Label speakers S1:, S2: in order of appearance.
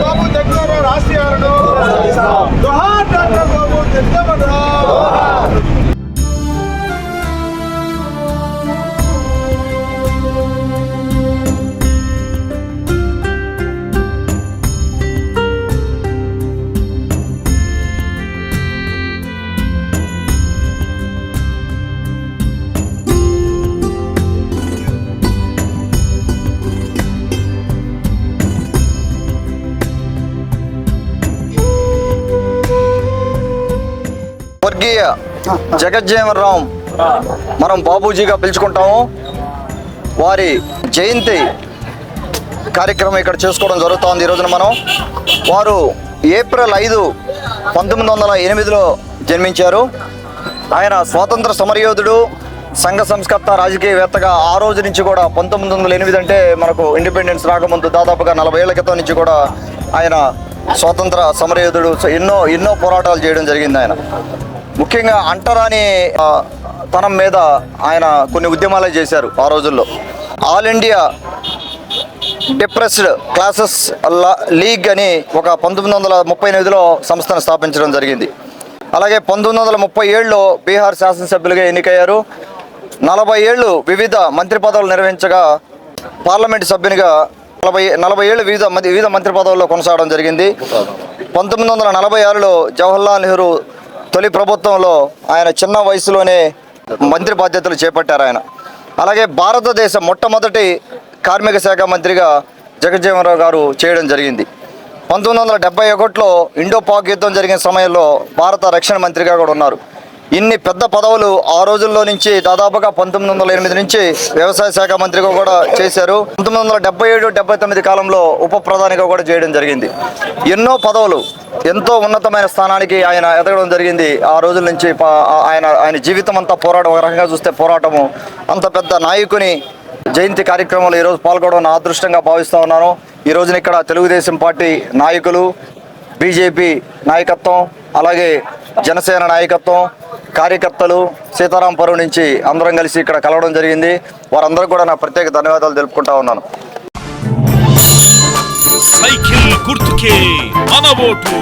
S1: బాబు దగ్గర రాష్ట్రీయాలను జోహార్ డాక్టర్ బాబు జగన్
S2: స్వర్గీయ జగజ్జీవనరాం మనం బాబూజీగా పిలుచుకుంటాము. వారి జయంతి కార్యక్రమం ఇక్కడ చేసుకోవడం జరుగుతోంది ఈ రోజున మనం. వారు ఏప్రిల్ ఐదు పంతొమ్మిది వందల ఎనిమిదిలో జన్మించారు. ఆయన స్వాతంత్ర సమరయోధుడు సంఘ సంస్కర్త రాజకీయవేత్తగా ఆ రోజు నుంచి కూడా పంతొమ్మిది వందల ఎనిమిది అంటే మనకు ఇండిపెండెన్స్ రాకముందు దాదాపుగా నలభై ఏళ్ళ క్రితం నుంచి కూడా ఆయన స్వాతంత్ర సమరయోధుడు ఎన్నో ఎన్నో పోరాటాలు చేయడం జరిగింది ఆయన. ముఖ్యంగా అంటరాని తనం మీద ఆయన కొన్ని ఉద్యమాలే చేశారు ఆ రోజుల్లో. All India depressed classes league అని ఒక పంతొమ్మిది వందల ముప్పై ఎనిమిదిలో సంస్థను స్థాపించడం జరిగింది. అలాగే పంతొమ్మిది వందల ముప్పై ఏడులో బీహార్ శాసనసభ్యులుగా ఎన్నికయ్యారు. నలభై ఏళ్ళు వివిధ మంత్రి పదవులు నిర్వహించగా పార్లమెంట్ సభ్యునిగా నలభై నలభై ఏళ్ళు వివిధ వివిధ మంత్రి పదవుల్లో కొనసాగడం జరిగింది. పంతొమ్మిది వందల నలభై ఆరులో జవహర్లాల్ నెహ్రూ తొలి ప్రభుత్వంలో ఆయన చిన్న వయసులోనే మంత్రి బాధ్యతలు చేపట్టారు ఆయన. అలాగే భారతదేశ మొట్టమొదటి కార్మిక శాఖ మంత్రిగా జగజ్జీవనరావు గారు చేయడం జరిగింది. పంతొమ్మిది వందల డెబ్బై ఒకటిలో ఇండో పాక్ యుద్ధం జరిగిన సమయంలో భారత రక్షణ మంత్రిగా కూడా ఉన్నారు. ఇన్ని పెద్ద పదవులు ఆ రోజుల్లో నుంచి దాదాపుగా పంతొమ్మిది వందల ఎనిమిది నుంచి వ్యవసాయ శాఖ మంత్రిగా కూడా చేశారు. పంతొమ్మిది వందల డెబ్బై ఏడు డెబ్బై తొమ్మిది కాలంలో ఉప ప్రధానిగా కూడా చేయడం జరిగింది. ఎన్నో పదవులు ఎంతో ఉన్నతమైన స్థానానికి ఆయన ఎదగడం జరిగింది. ఆ రోజుల నుంచి ఆయన ఆయన జీవితం అంతా పోరాటం ఒక రకంగా చూస్తే పోరాటము. అంత పెద్ద నాయకుని జయంతి కార్యక్రమంలో ఈరోజు పాల్గొనడం నా అదృష్టంగా భావిస్తూ ఉన్నాను. ఈ రోజున ఇక్కడ తెలుగుదేశం పార్టీ నాయకులు బీజేపీ నాయకత్వం అలాగే జనసేన నాయకత్వం కార్యకర్తలు సీతారాంపురం నుంచి అందరం కలిసి ఇక్కడ కలవడం జరిగింది. వారందరూ కూడా నా ప్రత్యేక ధన్యవాదాలు తెలుపుకుంటా ఉన్నాను.
S3: సైకిల్ గుర్తుకే. మన ఓటు